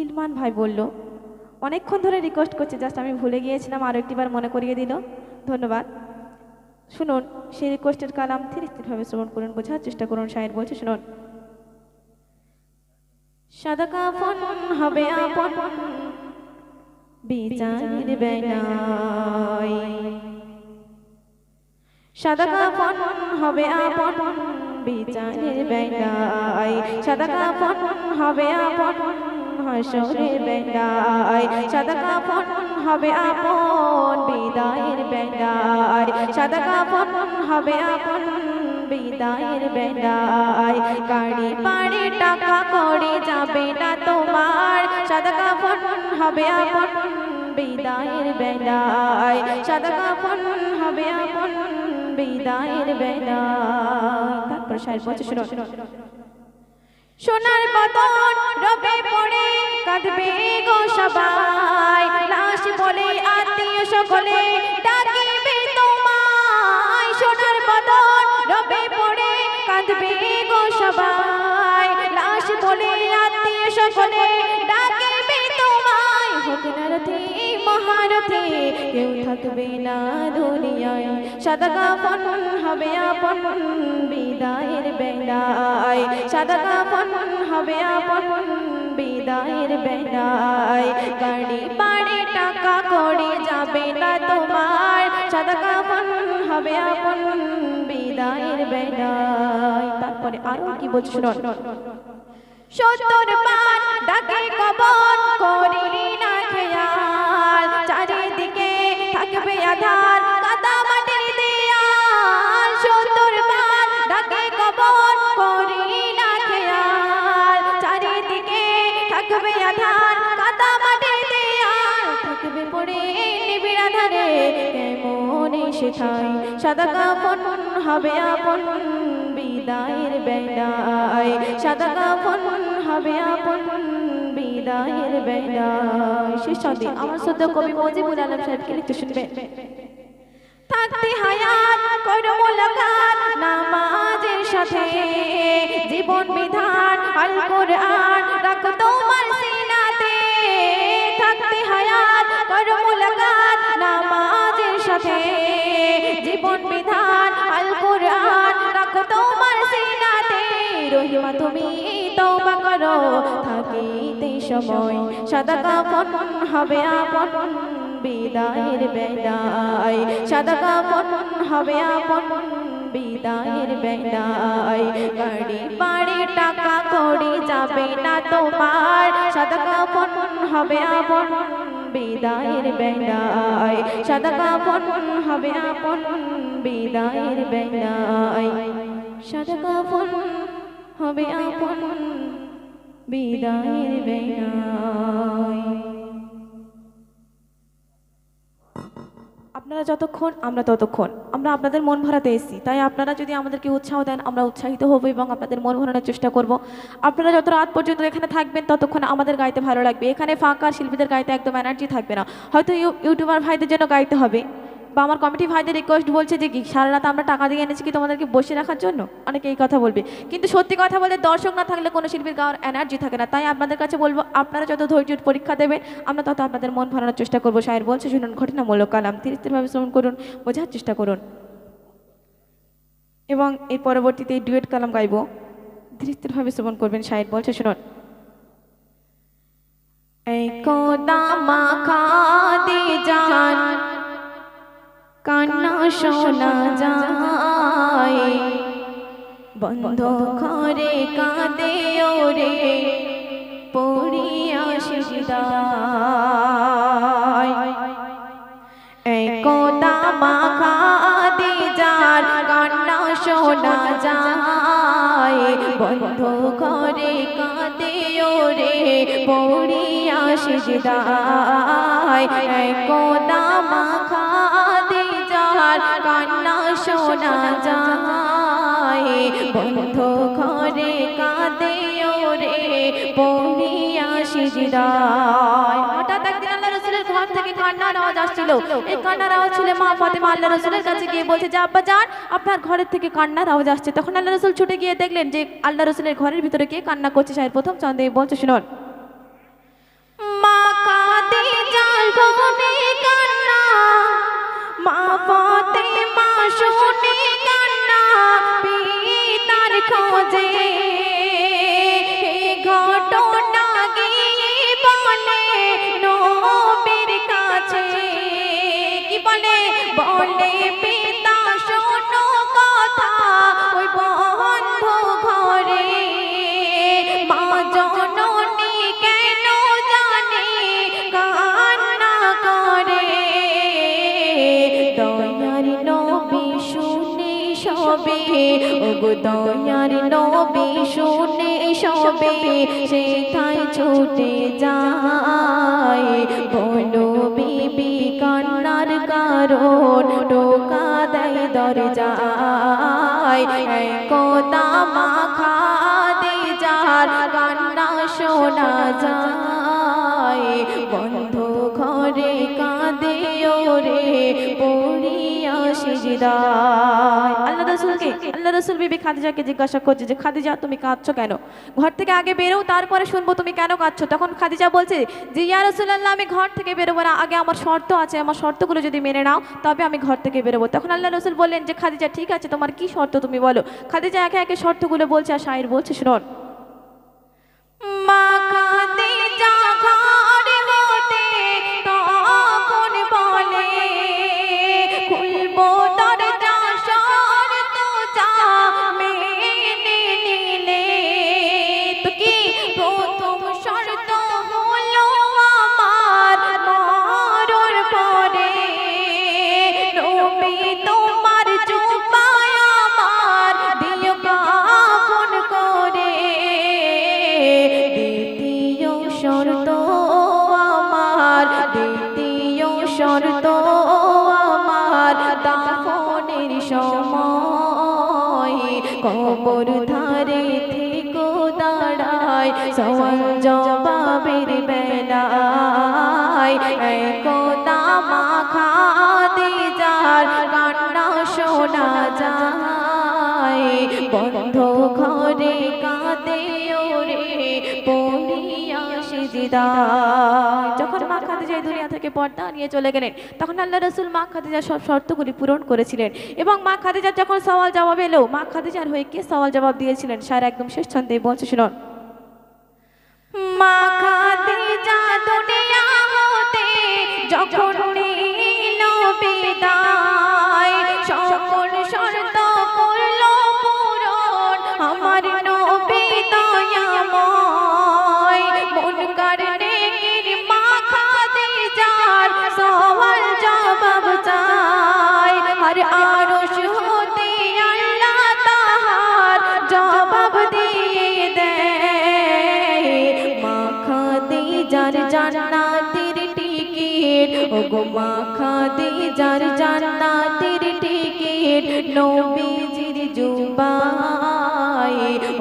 ইলমান ভাই বলল, অনেকক্ষণ ধরে রিকোয়েস্ট করছে জাস্ট আমি ভুলে গিয়েছিলাম আরও একটিবার মনে করিয়ে দিল। ধন্যবাদ। শুনুন, সেই রিকোয়েস্টের কালাম ধীরে স্থিরভাবে শ্রবণ করুন, বোঝার চেষ্টা করুন, শায়ের বলছে, শুনুন। সাদা কাফন হবে আপন বিচারের বেলায় সাদা কাফন হবে আপন বিচারের বেলায় সাদা কাফন হবে আপন হাসরের বেলায় সাদা কাফন হবে আপন বিদায়ের বেলায় সাদা কাফন হবে আপন বিদায়ের বেলায় গাড়ি পাড়ে টাকা করে যাবে না তোমার, সাদা কাফন হবে আপন বিদায়ের বেলায় সাদা কাফন হবে আপন বিদায়ের বেলায় তারপর সাহেব বলছে সোনার বদন রবে পড়ে, কাঁদবে গো সবাই। লাশ বলে আত্মীয় সকলে ডাকিবে তোমায়। সোনার বদন রবে পড়ে, কাঁদবে গো সবাই। লাশ বলে আত্মীয় সকলে ডাকিবে মহারথে কেউ থাকবে না দুনিয়ায়। সাদা কাফন হবে আপন বিদায়ের বেলায়। সাদা কাফন হবে আপন বিদায়ের বেলায়। গাড়ি পাড়ে টাকা করে যাবে না তোমার। সাদা কাফন হবে আপন বিদায়ের বেলায়। তারপরে আরও কি বলছো সত্তর পান ডাকে কবর করি শেখাই সাদা কাপন হবে আপন বিদায়ের বেলায়। সাদা হবে আপন বিদায়ের বেলায়। শেষ সাথে আমার কবি মজিবুল আলম সাহেবকে শুনবে। থাকতে হায়াত মোলাকাত, নামাজের সাথে জীবন বিধান, আল কোরআন রাখো তোমার সিনাতে। থাকতে হায়াত করো মোলাকাত, নামাজের সাথে জীবন বিধান, আল কোরআন রাখো তোমার সিনাতে। রহিমা, তুমি তওবা করো। থাকিতে সময়, সাদা কাফন হবে আপন বিদায়ের বেলায়। সাদা কাফন হবে আপন বিদায়ের বেলায়। গাড়ি বাড়ি টাকা করে যাবে না তোমার। সাদা কাফন হবে আপন বিদায়ের বেলায়। সাদা কাপন হবে আপন বিদায়ের বেলায়। সাদা কাপন হবে আপন বিদায়ের বেলায়। আপনারা যতক্ষণ, আমরা ততক্ষণ। আমরা আপনাদের মন ভরাতে এসেছি। তাই আপনারা যদি আমাদেরকে উৎসাহ দেন, আমরা উৎসাহিত হব এবং আপনাদের মন ভরানোর চেষ্টা করব। আপনারা যত রাত পর্যন্ত এখানে থাকবেন, ততক্ষণ আমাদের গাইতে ভালো লাগবে। এখানে ফাঁকা শিল্পীদের গাইতে একদম এনার্জি থাকবে না। হয়তো ইউ- ইউটিউবার ভাইদের জন্য গাইতে হবে। বা আমার কমিটি ভাইদের রিকোয়েস্ট বলছে যে সারা রাত আমরা টাকা দিয়ে এনেছি কি তোমাদেরকে বসে রাখার জন্য? অনেকে এই কথা বলবে। কিন্তু সত্যি কথা বলে দর্শক না থাকলে কোনো শিল্পীর গাওয়ার এনার্জি থাকে না। তাই আপনাদের কাছে বলব, আপনারা যত ধৈর্যের পরীক্ষা দেবেন, আমরা তত আপনাদের মন ভরানোর চেষ্টা করব। শায়ের বলছে, শুনুন, ঘটনামূলক কালাম। ধীরে ধীরেভাবে শ্রবণ করুন, বোঝার চেষ্টা করুন। এবং এর পরবর্তীতে ডুয়েট কালাম গাইবো। ধীরে শ্রবণ করবেন শায়ের বলছে, শুনুন। এই কোদামা খাদে যান কান্না শোনা যায়। বন্ধ ঘরে কাঁদে ওরে পড়িয়া সিদায় একদা মাখা দে যার কান্না শোনা যায়। বন্ধ ঘরে কাঁদে ওরে পড়িয়া সিদায় একদা মাখা তার কান্না শোনা যায়। ঘরে কাঁদে রে কান্নার আওয়াজ আসছে। তখন আল্লাহ রসুল ছুটে গিয়ে দেখলেন যে আল্লাহ ঘরের ভিতরে কে কান্না করছে প্রথম চন্দে বলছে, শুনুন। দয়ার নবী শুনে সবে সেথায় ছুটে যায়। বলো বিবি, কান্নার কারণ টোকা দেয় দরজায়। কোদা মাখা দে যার কান্না শোনা যায়। বন্ধ ঘরে কাঁদে ওরে, পড়িয়া সিজদায়। আল্লাহ রসুলকে আল্লাহ রসুল বিবি খাদিজাকে জিজ্ঞাসা করছে যে, খাদিজা, তুমি কাঁদছো কেন? ঘর থেকে আগে বেরো, তারপরে শুনব তুমি কেন কাঁদছো? তখন খাদিজা বলছে যে ইয়া রসুল্লাহ আমি ঘর থেকে বেরোবো না। আগে আমার শর্ত আছে, আমার শর্তগুলো যদি মেনে নাও, তবে আমি ঘর থেকে বেরোবো। তখন আল্লাহ রসুল বললেন যে, খাদিজা, ঠিক আছে, তোমার কি শর্ত তুমি বলো? খাদিজা একে একে শর্তগুলো বলছে আর শায়ের বলছে শুনুন মা বেলায় শোনা যায়। বন্ধ ঘরে ওরে যখন মা থেকে পর্দা নিয়ে চলে গেলেন তখন আল্লাহ রসুল সব শর্তগুলি পূরণ করেছিলেন। এবং মা যখন সওয়াল জবাব এলো হয়ে কে সওয়াল জবাব দিয়েছিলেন? স্যার একদম শেষ ছন্দে বলছে শুনুন। মা খাদিজা দুনিয়া হতে জান্নাতের টিকিট। ওগো মা খাদিজার জান্নাতের টিকিট, নবীজির জুবাই।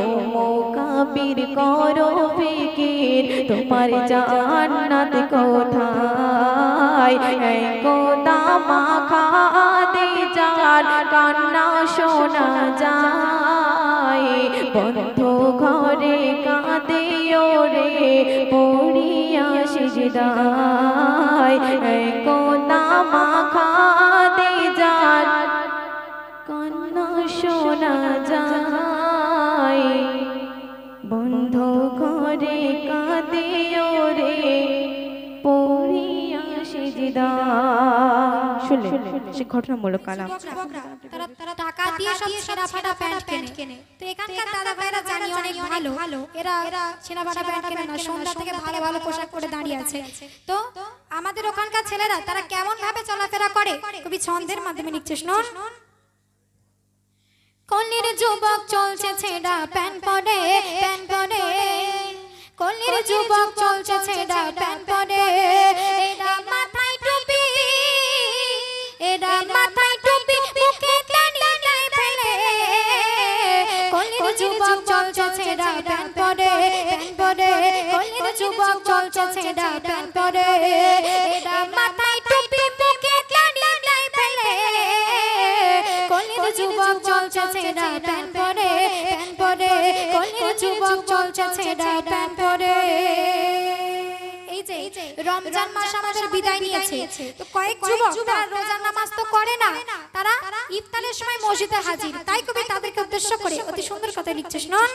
ও মোকাবির করো ফিকির, তোমার জান্নাত কোথায়? এই কোদা মা খাদিজার কান্না শোনা যায়। বন্ধ ঘরে ওরে পড়িয়া সিজদায় এই কোদা মা খাদিজার শোনা যায়। বন্ধ ঘরে কাঁদে ওরে, পড়িয়া সিজদা শুনলেন? সে ঘটনামূলক কালাম। তারা তারা টাকা দিয়ে সব ছেঁড়া ফাটা প্যান্ট কেনে। তো এখানকার দাদা ভাইরা জানি অনেক ভালো। এরা এরা ছেঁড়া ফাটা প্যান্ট কেনে না সন্ধ্যা থেকে ভালো ভালো পোশাক পরে দাঁড়িয়ে আছে। তো আমাদের ওখানকার ছেলেরা তারা কেমন ভাবে চলাফেরা করে? কবি ছন্দের মাধ্যমে লিখছে শুনুন কল্লির যুবক চলছে ছেঁড়া প্যান্ট পরে প্যান্ট পরে। কল্লির যুবক চলছে ছেঁড়া প্যান্ট পরে। মাথায় টুপি মুখে দাড়ি নাই ফেলে। কল্লির যুবক চলছে ছেঁড়া প্যান্ট পরে প্যান্ট পরে। কল্লির যুবক চলছে ছেঁড়া প্যান্ট পরে এরা মাথায় টুপি মুখে দাড়ি নাই ফেলে। কলির যুবক চলছে ছেঁড়া প্যান্ট পরে প্যান্ট পরে। কলির যুবক চলছে ছেঁড়া প্যান্ট পরে রমজান মাস আমাদের বিদায় নিয়েছে। তো কয়েক যুবক তারা রোজা নামাজ তো করে না। তারা ইফতারের সময় মসজিদে হাজির। তাই কবি তাদেরকে উদ্দেশ্য করে অতি সুন্দর কথা লিখছে শুনুন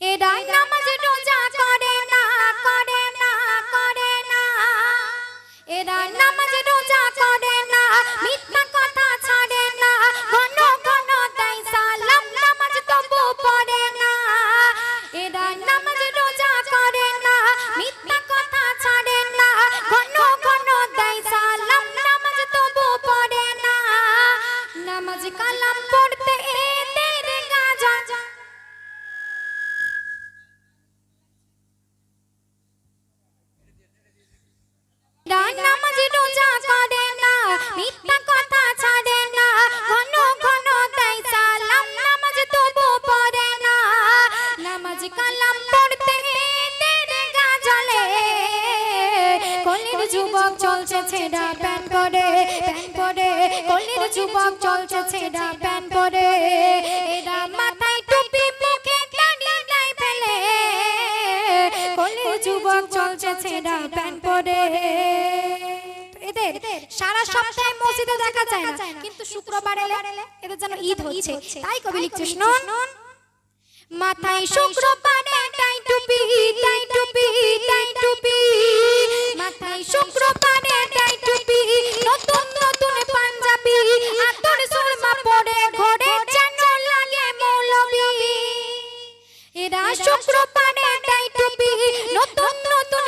এরা নামাজ রোজা করে না করে না করে না এরা নামাজ রোজা করে না মিথ্যা যুবক চলছে ছেঁড়া প্যান পরে প্যান পরে কলির যুবক চলছে ছেঁড়া প্যান পরে। এরা মাথায় টুপি, মুখে দাড়ি নাই ফেলে। কলির যুবক চলছে ছেঁড়া প্যান পরে। তাই মাথায় শুক্রবারে টাই টুপি টাই টুপি টাই টুপি। মাথায় শুক্রবারে তাই টুপি, নতুন নতুন পাঞ্জাবি, আতর সুরমা পরে ঘরে যেন লাগে মৌলবি। এরা শুক্রবারে টাই টুপি, নতুন নতুন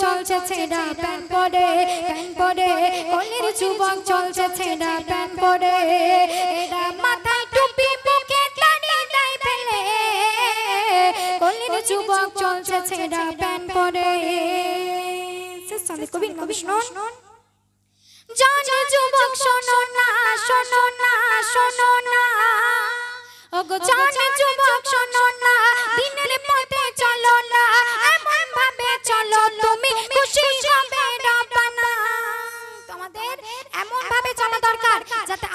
চলছে ছেঁড়া প্যান পরে প্যান পরে, কলির যুবক চলছে ছেঁড়া প্যান পরে। এরা মাথায় টুপি মুখে ফেলে। কলির যুবক চলছে ছেঁড়া প্যান পরে। না, শোনো না শোনো না। যুবক, শোনো না, দিনের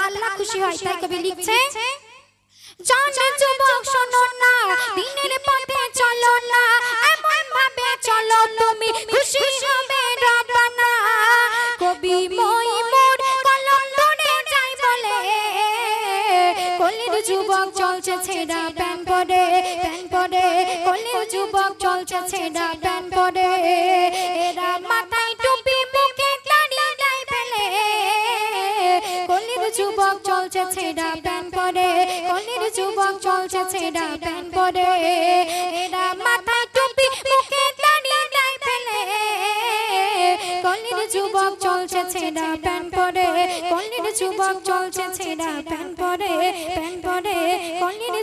আল্লাহ খুশি হয় তাই কবি লিখছে জানে যুবক শোনো না দিনের পথে চলো না এমন ভাবে চলো তুমি খুশি হবে রব্বানা কবি মই মোর কলম ধরে যাই বলে কলির যুবক চলছে ছেঁড়া প্যান পরে প্যান পরে কলির যুবক চলছে ছেঁড়া প্যান পরে এরা মাথায় ছেঁড়া প্যান পরে এরা মাথায় টুপি, মুখে দাড়ি নাই ফেলে। কলির যুবক চলছে ছেঁড়া চলছে ছেঁড়া প্যান পরে প্যান পরে, কলির